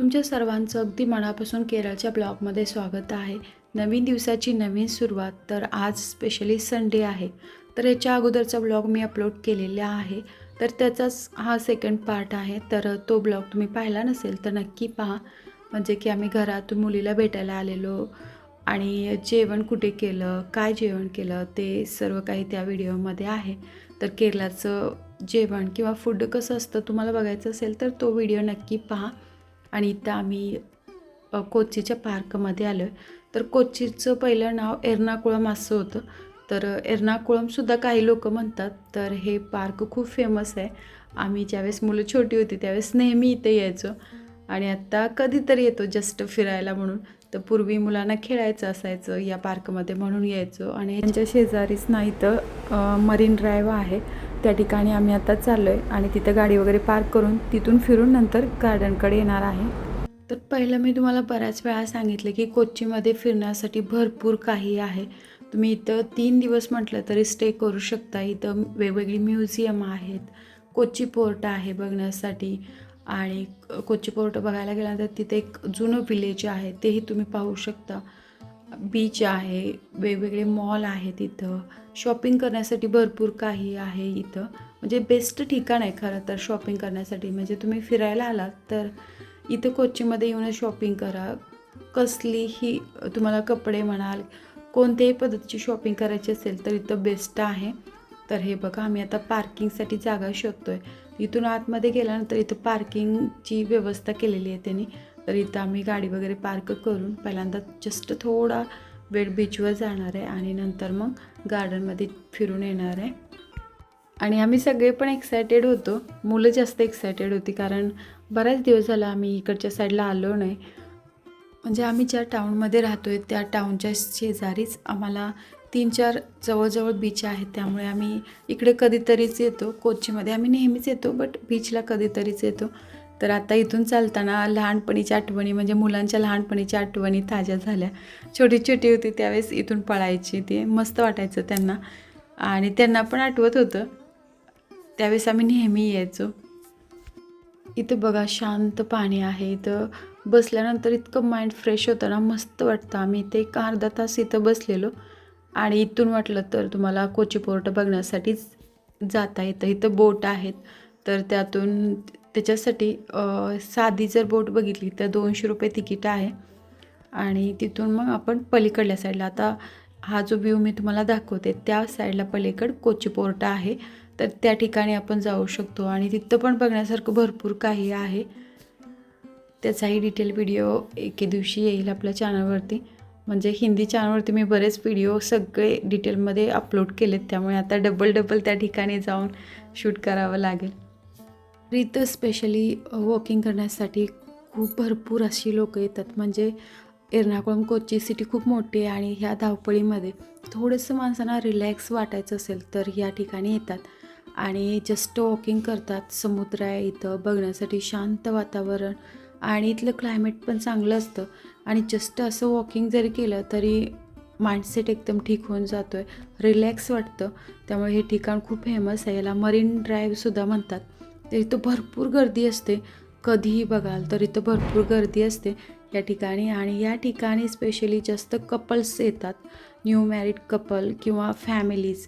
तुमच्या सर्वांचं अगदी मनापासून केरळच्या ब्लॉगमध्ये स्वागत आहे. नवीन दिवसाची नवीन सुरुवात तर आज स्पेशली संडे आहे. तर याच्या अगोदरचा ब्लॉग मी अपलोड केलेला आहे. तर त्याचाच हा सेकंड पार्ट आहे. तर तो ब्लॉग तुम्ही पाहिला नसेल तर नक्की पहा. म्हणजे की आम्ही घरातून मुलीला भेटायला आलेलो आणि जेवण कुठे केलं काय जेवण केलं ते सर्व काही त्या व्हिडिओमध्ये आहे. तर केरळाचं जेवण किंवा फूड कसं असतं तुम्हाला बघायचं असेल तर तो व्हिडिओ नक्की पहा. आणि इथं आम्ही कोचीच्या पार्कमध्ये आलो आहे तर कोचीचं पहिलं नाव एर्नाकुळम असं होतं. तर एर्नाकुळमसुद्धा काही लोक म्हणतात तर हे पार्क खूप फेमस आहे. आम्ही ज्यावेळेस मुलं छोटी होती त्यावेळेस नेहमी इथे यायचो. आणि आत्ता कधीतरी येतो जस्ट फिरायला म्हणून. तर पूर्वी मुलांना खेळायचं असायचं या पार्कमध्ये म्हणून यायचो. आणि त्यांच्या शेजारीच ना इथं मरीन ड्राईव्ह आहे. त्या ठिकाणी आम्ही आता चाललो आहे आणि तिथं गाडी वगैरे पार्क करून तिथून फिरून नंतर गार्डनकडे येणार आहे. तर पहिलं मी तुम्हाला बऱ्याच वेळा सांगितलं की कोच्चीमध्ये फिरण्यासाठी भरपूर काही आहे. तुम्ही इथं तीन दिवस म्हटलं तरी स्टे करू शकता. इथं वेगवेगळी म्युझियम आहेत. कोच्ची पोर्ट आहे बघण्यासाठी. आणि कोची पोर्ट बघायला गेल्यानंतर तिथे एक जुनं विलेज आहे तेही तुम्ही पाहू शकता. बीच आहे वेगवेगळे मॉल आहेत इथं. शॉपिंग करण्यासाठी भरपूर काही आहे इथं. म्हणजे बेस्ट ठिकाण आहे खरं तर शॉपिंग करण्यासाठी. म्हणजे तुम्ही फिरायला आलात तर इथं कोच्चीमध्ये येऊन शॉपिंग करा. कसलीही तुम्हाला कपडे म्हणाल कोणत्याही पद्धतीची शॉपिंग करायची असेल तर इथं बेस्ट आहे. तर हे बघा आम्ही आता पार्किंगसाठी जागा शोधतोय. इथून आतमध्ये गेल्यानंतर इथं पार्किंगची व्यवस्था केलेली आहे त्यांनी. तर इथं आम्ही गाडी वगैरे पार्क करून पहिल्यांदा जस्ट थोडा वेळ बीचवर जाणार आहे आणि नंतर मग गार्डनमध्ये फिरून येणार आहे. आणि आम्ही सगळे पण एक्सायटेड होतो. मुलं जास्त एक्सायटेड होती कारण बऱ्याच दिवस झाला आम्ही इकडच्या साईडला आलो नाही. म्हणजे आम्ही ज्या टाऊनमध्ये राहतो आहे त्या टाऊनच्या शेजारीच आम्हाला तीन चार जवळजवळ बीच आहेत. त्यामुळे आम्ही इकडे कधीतरीच येतो. कोचीमध्ये आम्ही नेहमीच येतो बट बीचला कधीतरीच येतो. तर आता इथून चालताना लहानपणीच्या आठवणी म्हणजे मुलांच्या लहानपणीच्या आठवणी ताज्या झाल्या. छोटी छोटी होती त्यावेळेस इथून पळायची ते. मस्त वाटायचं त्यांना. आणि त्यांना पण आठवत होतं. त्यावेळेस आम्ही नेहमी यायचो. इथं बघा शांत पाणी आहे. इथं बसल्यानंतर इतकं माइंड फ्रेश होतं ना मस्त वाटतं. आम्ही इथे एक अर्धा तास इथं बसलेलो. आणि इथून वाटलं तर तुम्हाला कोची पोर्ट बघण्यासाठीच जाता येतं. इथं बोट आहेत. तर त्यातून त्याच्यासाठी साधी जर बोट बघितली तर दोनशे रुपये तिकीट आहे. आणि तिथून मग आपण पलीकडल्या साईडला. आता हा जो व्ह्यू मी तुम्हाला दाखवते त्या साईडला पलीकड कोची पोर्ट आहे. तर त्या ठिकाणी आपण जाऊ शकतो. आणि तिथं पण बघण्यासारखं भरपूर काही आहे. त्याचाही डिटेल व्हिडिओ एके दिवशी येईल आपल्या चॅनलवरती. म्हणजे हिंदी चॅनलवरती मी बरेच व्हिडिओ सगळे डिटेलमध्ये अपलोड केलेत. त्यामुळे आता डबल डबल त्या ठिकाणी जाऊन शूट करावं लागेल. तर इथं स्पेशली वॉकिंग करण्यासाठी खूप भरपूर अशी लोक येतात. म्हणजे एर्नाकुळम कोची सिटी खूप मोठी आहे आणि ह्या धावपळीमध्ये थोडंसं माणसांना रिलॅक्स वाटायचं असेल तर या ठिकाणी येतात. आणि जस्ट वॉकिंग करतात. समुद्र आहे इथं. बघण्यासाठी शांत वातावरण. आणि इथलं क्लायमेट पण चांगलं असतं. आणि जस्ट असं वॉकिंग जरी केलं तरी माइंडसेट एकदम ठीक होऊन जातो आहे रिलॅक्स वाटतं. त्यामुळे हे ठिकाण खूप फेमस आहे. याला मरीन ड्राईव्हसुद्धा म्हणतात. तर इथं भरपूर गर्दी असते. कधीही बघाल तर इथं भरपूर गर्दी असते या ठिकाणी. आणि या ठिकाणी स्पेशली जास्त कपल्स येतात. न्यू मॅरिड कपल किंवा फॅमिलीज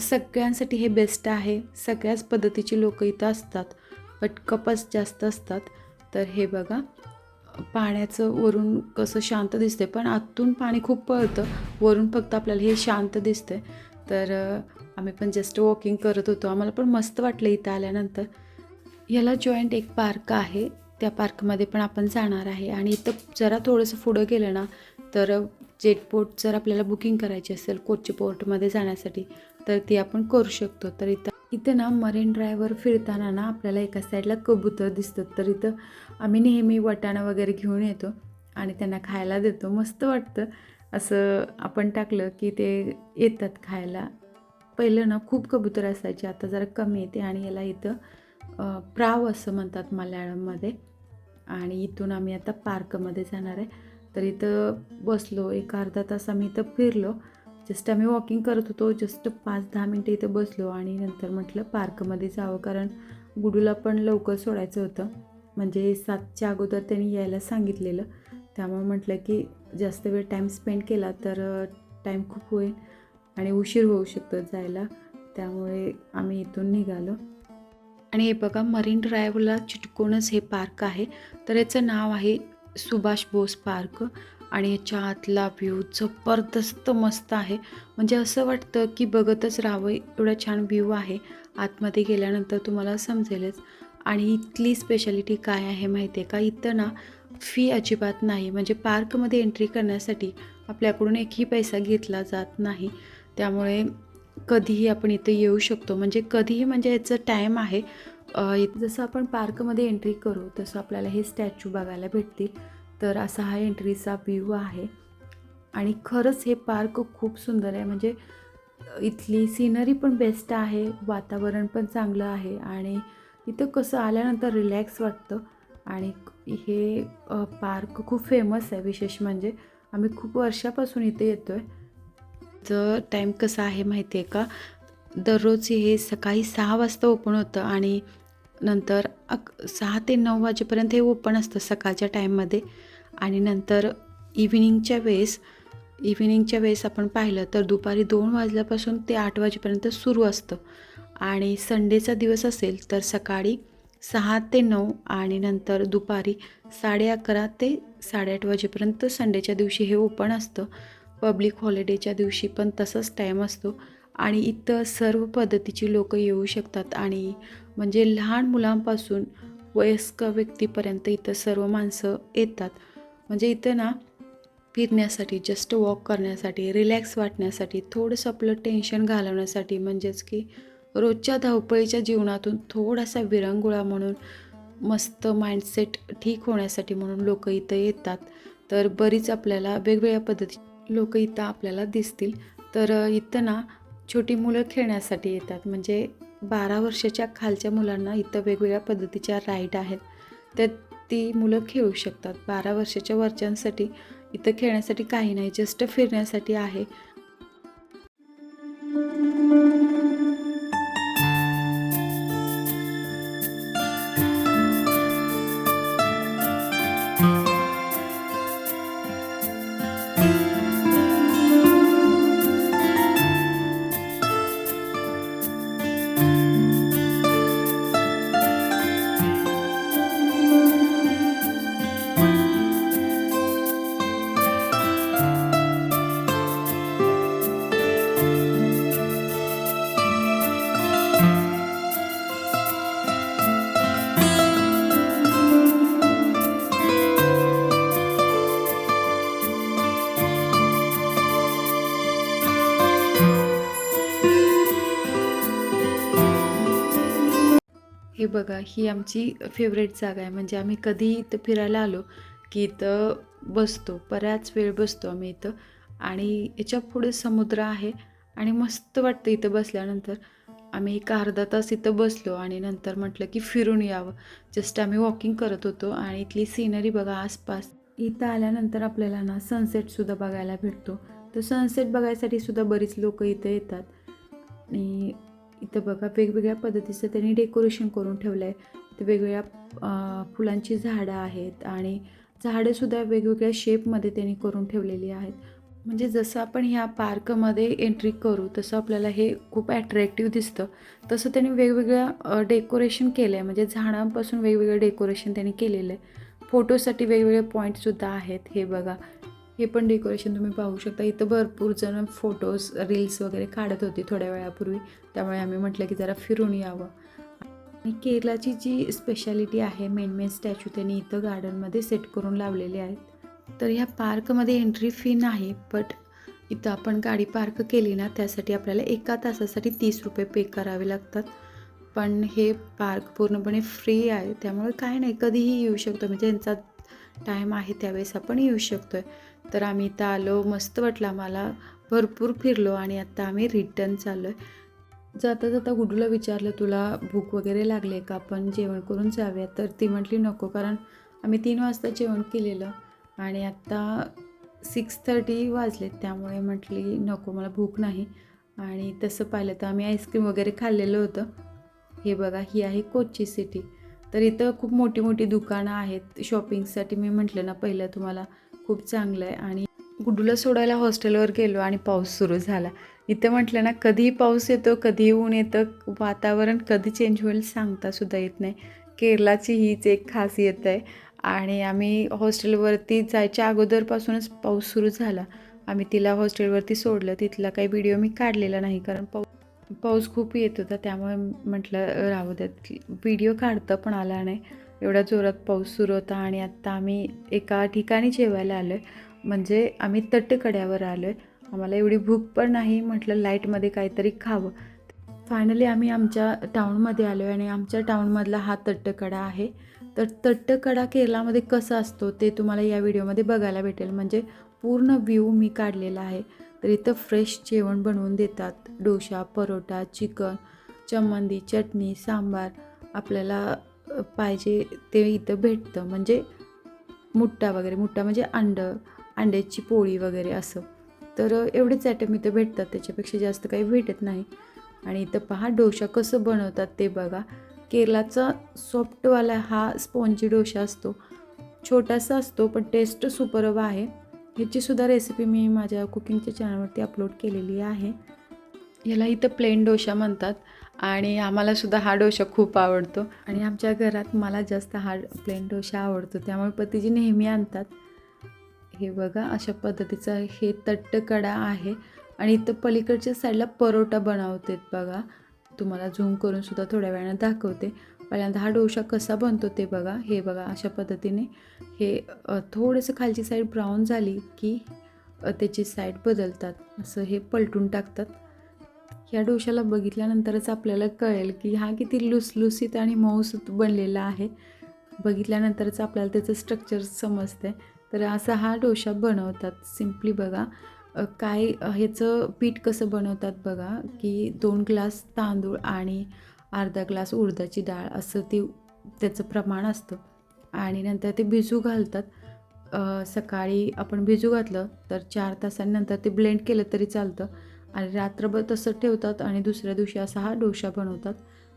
सगळ्यांसाठी हे बेस्ट आहे. सगळ्याच पद्धतीची लोकं इथं असतात. बट कपल्स जास्त असतात. तर हे बघा पाण्याचं वरून कसं शांत दिसते पण आतून पाणी खूप पळतं. वरून फक्त आपल्याला हे शांत दिसते तर आम्ही पण जस्ट वॉकिंग करत होतो. आम्हाला पण मस्त वाटलं इथं आल्यानंतर. याला जॉईंट एक पार्क आहे. त्या पार्कमध्ये पण आपण जाणार आहे. आणि इथं जरा थोडंसं पुढं गेलं ना तर जेट बोट जर आपल्याला बुकिंग करायची असेल कोची पोर्टमध्ये जाण्यासाठी तर ती आपण करू शकतो. तर इथं इथं ना मरीन ड्रायवर फिरताना ना आपल्याला एका साईडला कबूतर दिसतात. तर इथं आम्ही नेहमी वटाणा वगैरे घेऊन येतो आणि त्यांना खायला देतो. मस्त वाटतं. असं आपण टाकलं की ते येतात खायला. पहिलं ना खूप कबूतर असायचे. आता जरा कमी येते आणि याला इथं प्राव असं म्हणतात मल्याळममध्ये. आणि इथून आम्ही आता पार्कमध्ये जाणार आहे. तर इथं बसलो एक अर्धा तास आम्ही इथं फिरलो. जस्ट आम्ही वॉकिंग करत होतो जस्ट पाच दहा मिनटं इथं बसलो आणि नंतर म्हटलं पार्कमध्ये जावं कारण गुडूला पण लवकर सोडायचं होतं. म्हणजे सातच्या अगोदर त्यांनी यायला सांगितलेलं. त्यामुळे म्हटलं की जास्त वेळ टाईम स्पेंड केला तर टाईम खूप होईल आणि उशीर होऊ शकतो जायला. त्यामुळे आम्ही इथून निघालो. आणि हे बघा मरीन ड्राईव्हला चिटकूनच हे पार्क आहे. तर याचं नाव आहे सुभाष बोस पार्क. आणि याच्या आतला व्ह्यू जबरदस्त मस्त आहे. म्हणजे असं वाटतं की बघतच राहावं एवढा छान व्ह्यू आहे. आतमध्ये गेल्यानंतर तुम्हाला समजेलच. आणि इथली स्पेशालिटी काय आहे माहिती आहे का? इथं ना फी अजिबात नाही. म्हणजे पार्कमध्ये एंट्री करण्यासाठी आपल्याकडून एकही पैसा घेतला जात नाही. त्यामुळे कधीही आपण इथे येऊ शकतो. म्हणजे कधीही म्हणजे याचं टाईम आहे. जसं आपण पार्कमध्ये एंट्री करू तसं आपल्याला हे स्टॅच्यू बघायला भेटतील. तर असा हा एंट्रीचा व्ह्यू आहे. आणि खरंच हे पार्क खूप सुंदर आहे. म्हणजे इथली सिनरी पण बेस्ट आहे वातावरण पण चांगलं आहे आणि इथं कसं आल्यानंतर रिलॅक्स वाटतं. आणि हे पार्क खूप फेमस आहे विशेष म्हणजे. आम्ही खूप वर्षापासून इथे येतो आहे तर टाईम कसा आहे माहिती आहे का? दररोज हे सकाळी सहा वाजता ओपन होतं आणि नंतर अक सहा ते नऊ वाजेपर्यंत हे ओपन असतं सकाळच्या टाईममध्ये आणि नंतर इव्हिनिंगच्या वेळेस इव्हिनिंगच्या वेळेस आपण पाहिलं तर दुपारी दोन वाजल्यापासून ते आठ वाजेपर्यंत सुरू असतं. आणि संडेचा दिवस असेल तर सकाळी सहा ते नऊ आणि नंतर दुपारी साडे अकरा ते साडेआठ वाजेपर्यंत संडेच्या दिवशी हे ओपन असतं. पब्लिक हॉलिडेच्या दिवशी पण तसंच टाईम असतो. आणि इथं सर्व पद्धतीची लोकं येऊ शकतात आणि म्हणजे लहान मुलांपासून वयस्क व्यक्तीपर्यंत इथं सर्व माणसं येतात. म्हणजे इथं ना फिरण्यासाठी जस्ट वॉक करण्यासाठी रिलॅक्स वाटण्यासाठी थोडंसं आपलं टेन्शन घालवण्यासाठी म्हणजेच की रोजच्या धावपळीच्या जीवनातून थोडासा विरंगुळा म्हणून मस्त माइंडसेट ठीक होण्यासाठी म्हणून लोक इथं येतात. तर बरीच आपल्याला वेगवेगळ्या पद्धती लोक इथं आपल्याला दिसतील. तर इथं ना छोटी मुलं खेळण्यासाठी येतात. म्हणजे बारा वर्षाच्या खालच्या मुलांना इथं वेगवेगळ्या पद्धतीच्या राईड आहेत. त्या ती मुलं खेळू शकतात. बारा वर्षाच्या वरच्यांसाठी इथं खेळण्यासाठी काही नाही जस्ट फिरण्यासाठी आहे. बघा ही आमची फेवरेट जागा आहे. म्हणजे आम्ही कधी इथं फिरायला आलो की इथं बसतो. बऱ्याच वेळ बसतो आम्ही इथं. आणि याच्यापुढे समुद्र आहे आणि मस्त वाटतं इथं बसल्यानंतर. आम्ही एक अर्धा तास इथं बसलो आणि नंतर म्हटलं की फिरून यावं. जस्ट आम्ही वॉकिंग करत होतो आणि इथली सिनरी बघा आसपास. इथं आल्यानंतर आपल्याला ना सनसेटसुद्धा बघायला भेटतो. तर सनसेट बघायसाठी सुद्धा बरीच लोक इथं येतात. आणि इथं बघा वेगवेगळ्या पद्धतीचं त्यांनी डेकोरेशन करून ठेवलं आहे इथं वेगवेगळ्या फुलांची झाडं आहेत आणि झाडंसुद्धा वेगवेगळ्या शेपमध्ये त्यांनी करून ठेवलेली आहेत. म्हणजे जसं आपण ह्या पार्कमध्ये एंट्री करू तसं आपल्याला हे खूप ॲट्रॅक्टिव्ह दिसतं. तसं त्यांनी वेगवेगळ्या डेकोरेशन केलं आहे म्हणजे झाडांपासून वेगवेगळं डेकोरेशन त्यांनी केलेलं आहे. फोटोसाठी वेगवेगळे पॉईंटसुद्धा आहेत हे बघा. हे पण डेकोरेशन तुम्ही पाहू शकता. इथं भरपूर जण फोटोज रील्स वगैरे काढत होती थोड्या वेळापूर्वी. त्यामुळे आम्ही म्हटलं की जरा फिरून यावं. आणि केरलाची जी स्पेशालिटी आहे मेन मेन स्टॅच्यू त्यांनी इथं गार्डनमध्ये सेट करून लावलेले आहेत. तर ह्या पार्कमध्ये एंट्री फी नाही बट इथं आपण गाडी पार्क केली ना त्यासाठी आपल्याला एका तासासाठी तीस रुपये पे करावे लागतात. पण हे पार्क पूर्णपणे फ्री आहे. त्यामुळे काय नाही कधीही येऊ शकतो. म्हणजे ज्यांचा टाईम आहे त्यावेळेस आपण येऊ शकतो आहे तर आम्ही इथं आलो मस्त वाटलं आम्हाला. भरपूर फिरलो आणि आत्ता आम्ही रिटर्न चाललो आहे जाता जाता गुडूला विचारलं तुला भूक वगैरे लागली आहे का? आपण जेवण करून जाऊया. तर ती म्हटली नको कारण आम्ही तीन वाजता जेवण केलेलं आणि आत्ता सिक्स थर्टी वाजलेत. त्यामुळे म्हटली नको मला भूक नाही. आणि तसं पाहिलं तर आम्ही आईस्क्रीम वगैरे खाल्लेलं होतं. हे बघा ही आहे कोची सिटी तर इथं खूप मोठी मोठी दुकानं आहेत. शॉपिंगसाठी मी म्हटलं ना पहिलं तुम्हाला खूप चांगलं आहे. आणि गुड्डूला सोडायला हॉस्टेलवर गेलो आणि पाऊस सुरू झाला. इथं म्हटलं ना कधीही पाऊस येतो कधीही ऊन येतं वातावरण कधी चेंज होईल सांगतासुद्धा येत नाही. केरलाची हीच एक खासियत आहे. आणि आम्ही हॉस्टेलवरती जायच्या अगोदरपासूनच पाऊस सुरू झाला. आम्ही तिला हॉस्टेलवरती सोडलं. तिथला काही व्हिडिओ मी काढलेला नाही कारण पाऊ पाऊस खूप येत होता. त्यामुळे म्हटलं राहू द्यात व्हिडिओ काढता पण आला नाही. एवढा जोरात पाऊस सुरू होता आणि आत्ता आम्ही एका ठिकाणी जेवायला आलो आहे म्हणजे आम्ही तटकड्यावर आलो आहे आम्हाला एवढी भूक पण नाही म्हटलं लाईटमध्ये काहीतरी खावं. फायनली आम्ही आमच्या टाऊनमध्ये आलो आहे आणि आमच्या टाऊनमधला हा तट्टकडा आहे. तर तट्टकडा केरलामध्ये कसा असतो ते तुम्हाला या व्हिडिओमध्ये बघायला भेटेल. म्हणजे पूर्ण व्ह्यू मी काढलेला आहे. तर इथं फ्रेश जेवण बनवून देतात. डोसा परोटा चिकन चमंदी चटणी सांबार. आपल्याला पाहिजे ते इथं भेटतं. म्हणजे मुट्टा वगैरे मुट्टा म्हणजे अंडं अंड्याची पोळी वगैरे असं. तर एवढेच आयटम इथं भेटतात. त्याच्यापेक्षा जास्त काही भेटत नाही. आणि इथं पहा डोसा कसं बनवतात ते बघा. केरलाचा सॉफ्टवाला हा स्पॉन्जी डोसा असतो. छोटासा असतो पण टेस्ट सुपरव आहे. ह्याचीसुद्धा रेसिपी मी माझ्या कुकिंगच्या चॅनलवरती अपलोड केलेली आहे. याला इथं प्लेन डोशा म्हणतात. आणि आम्हालासुद्धा हा डोसा खूप आवडतो. आणि आमच्या घरात मला जास्त हा प्लेन डोसा आवडतो. त्यामुळे पतीजी नेहमी आणतात. हे बघा अशा पद्धतीचा हे तट्टकडा आहे. आणि इथं पलीकडच्या साईडला परोटा बनवतेत बघा. तुम्हाला झूम करून सुद्धा थोड्या वेळानं दाखवते. पहिल्यांदा हा डोसा कसा बनतो ते बघा. हे बघा अशा पद्धतीने. हे थोडंसं खालची साईड ब्राऊन झाली की त्याची साईड बदलतात. असं हे पलटून टाकतात. ह्या डोशाला बघितल्यानंतरच आपल्याला कळेल की हा किती लुसलुसीत आणि मऊसूत बनलेला आहे. बघितल्यानंतरच आपल्याला त्याचं स्ट्रक्चर समजते. तर असा हा डोसा बनवतात. सिम्पली बघा काय ह्याचं पीठ कसं बनवतात बघा की दोन ग्लास तांदूळ आणि अर्धा ग्लास उडदाची डाळ असं ती त्याचं प्रमाण असतं. आणि नंतर ते भिजू घालतात. सकाळी आपण भिजू घातलं तर चार तासांनंतर ते ब्लेंड केलं तरी चालतं. आणि रात्रभर तसं ठेवतात आणि दुसऱ्या दिवशी असा हा डोसा बनवतात.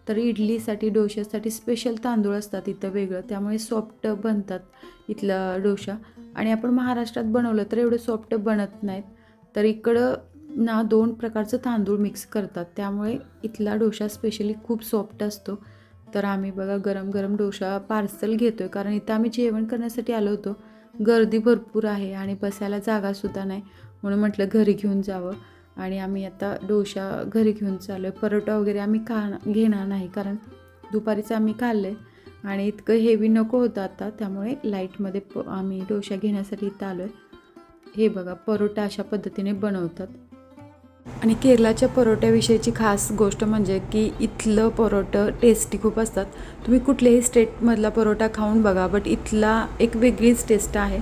तर इडलीसाठी डोशासाठी स्पेशल तांदूळ असतात इथं वेगळं. त्यामुळे सॉफ्ट बनतात इथलं डोसा. आणि आपण महाराष्ट्रात बनवलं तर एवढं सॉफ्ट बनत नाहीत. तर इकडं ना दोन प्रकारचं तांदूळ मिक्स करतात. त्यामुळे इथला डोसा स्पेशली खूप सॉफ्ट असतो. तर आम्ही बघा गरम गरम डोसा पार्सल घेतो आहे कारण इथं आम्ही जेवण करण्यासाठी आलो होतो. गर्दी भरपूर आहे आणि बसायला जागासुद्धा नाही. म्हणून म्हटलं घरी घेऊन जावं. आणि आम्ही आता डोशा घरी घेऊन चाललो आहे परोटा वगैरे आम्ही खा घेणार नाही कारण दुपारीचं आम्ही खाल्लं आहे आणि इतकं हेवी नको होतं आता. त्यामुळे लाईटमध्ये प आम्ही डोशा घेण्यासाठी इथं आलो आहे हे बघा परोटा अशा पद्धतीने बनवतात. आणि केरलाच्या परोट्याविषयीची खास गोष्ट म्हणजे की इथलं परोटं टेस्टी खूप असतात. तुम्ही कुठल्याही स्टेटमधला परोटा खाऊन बघा बट इथला एक वेगळीच टेस्ट आहे.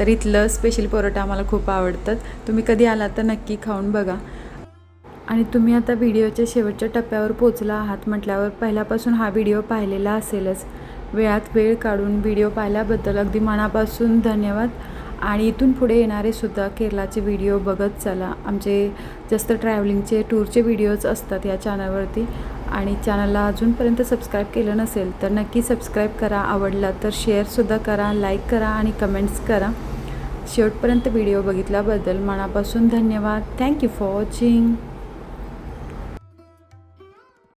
तर इथलं स्पेशल परोटा आम्हाला खूप आवडतात. तुम्ही कधी आला तर नक्की खाऊन बघा. आणि तुम्ही आता व्हिडिओच्या शेवटच्या टप्प्यावर पोचला आहात म्हटल्यावर पहिल्यापासून हा व्हिडिओ पाहिलेला असेलच. वेळात वेळ काढून व्हिडिओ पाहिल्याबद्दल अगदी मनापासून धन्यवाद. आणि इथून पुढे येणारे सुद्धा केरलाचे व्हिडिओ बघत चला. आमचे जास्त ट्रॅव्हलिंगचे टूरचे व्हिडिओज असतात या चॅनलवरती आणि चॅनलला अजूनपर्यंत सबस्क्राईब केलं नसेल तर नक्की सबस्क्राईब करा. आवडला तर शेअरसुद्धा करा लाईक करा आणि कमेंट्स करा. शेवटपर्यंत व्हिडिओ बघितल्याबद्दल मनापासून धन्यवाद. Thank you for watching